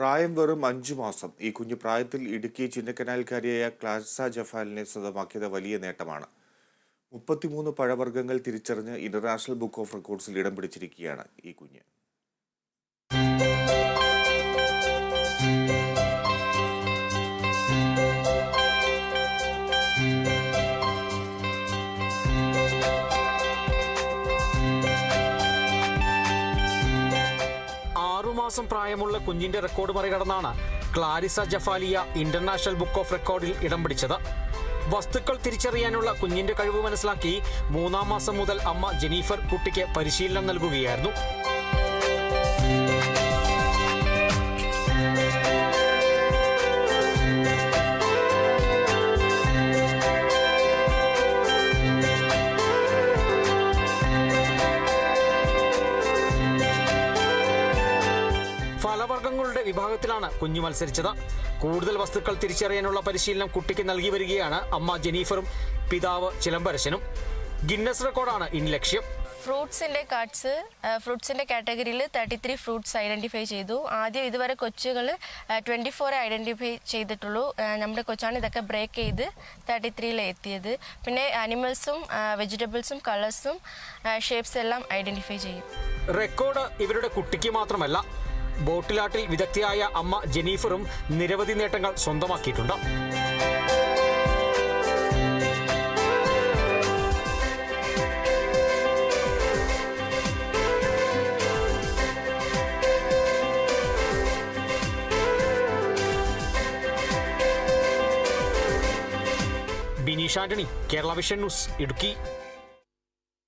പ്രായം വെറും അഞ്ചു മാസം. ഈ കുഞ്ഞു പ്രായത്തിൽ ഇടുക്കി ചിന്നക്കനാൽക്കാരിയായ ക്ലാസ ജഫാലിനെ സ്വന്തമാക്കിയത് വലിയ നേട്ടമാണ്. മുപ്പത്തിമൂന്ന് പഴവർഗങ്ങൾ തിരിച്ചറിഞ്ഞ് ഇന്റർനാഷണൽ ബുക്ക് ഓഫ് റെക്കോർഡ്സിൽ ഇടം പിടിച്ചിരിക്കുകയാണ് ഈ കുഞ്ഞ്. ആറുമാസം പ്രായമുള്ള കുഞ്ഞിന്റെ റെക്കോർഡ് മറികടന്നാണ് Clarissa Jafalia international book of റെക്കോർഡിൽ ഇടം പിടിച്ചത്. വസ്തുക്കൾ തിരിച്ചറിയാനുള്ള കുഞ്ഞിന്റെ കഴിവ് മനസ്സിലാക്കി മൂന്നാം മാസം മുതൽ അമ്മ ജെനീഫർ കുട്ടിക്ക് പരിശീലനം നൽകുകയായിരുന്നു. ഫലവർഗങ്ങളുടെ വിഭാഗത്തിലാണ് കുഞ്ഞു മത്സരിച്ചത്. കൂടുതൽ വസ്തുക്കൾ തിരിച്ചറിയാനുള്ള പരിശീലനം കുട്ടിക്ക് നൽകി വരികയാണ് അമ്മ ജെനീഫറും പിതാവ് ചിലമ്പരശനും ഗിന്നസ് റെക്കോർഡാണ് ഇനി ലക്ഷ്യം. ഫ്രൂട്ട്സിന്റെ കാർഡ്സ് ഫ്രൂട്ട്സിന്റെ കാറ്റഗറിയിൽ തേർട്ടി ത്രീ ഫ്രൂട്ട്സ് ഐഡന്റിഫൈ ചെയ്തു. ആദ്യം ഇതുവരെ കൊച്ചുകൾ ട്വന്റി ഫോർ ഐഡന്റിഫൈ ചെയ്തിട്ടുള്ളൂ. നമ്മുടെ കൊച്ചാണ് ഇതൊക്കെ ബ്രേക്ക് ചെയ്ത് തേർട്ടി ത്രീയിൽ എത്തിയത്. പിന്നെ അനിമൽസും വെജിറ്റബിൾസും കളേഴ്സും ഷേപ്സ് എല്ലാം ഐഡന്റിഫൈ ചെയ്യും. റെക്കോർഡ് ഇവരുടെ കുട്ടിക്ക് മാത്രമല്ല ബോട്ടിലാട്ടിൽ വിദഗ്ധയായ അമ്മ ജെനീഫറും നിരവധി നേട്ടങ്ങൾ സ്വന്തമാക്കിയിട്ടുണ്ട്. Bineesh Antony Kerala vision news Idukki.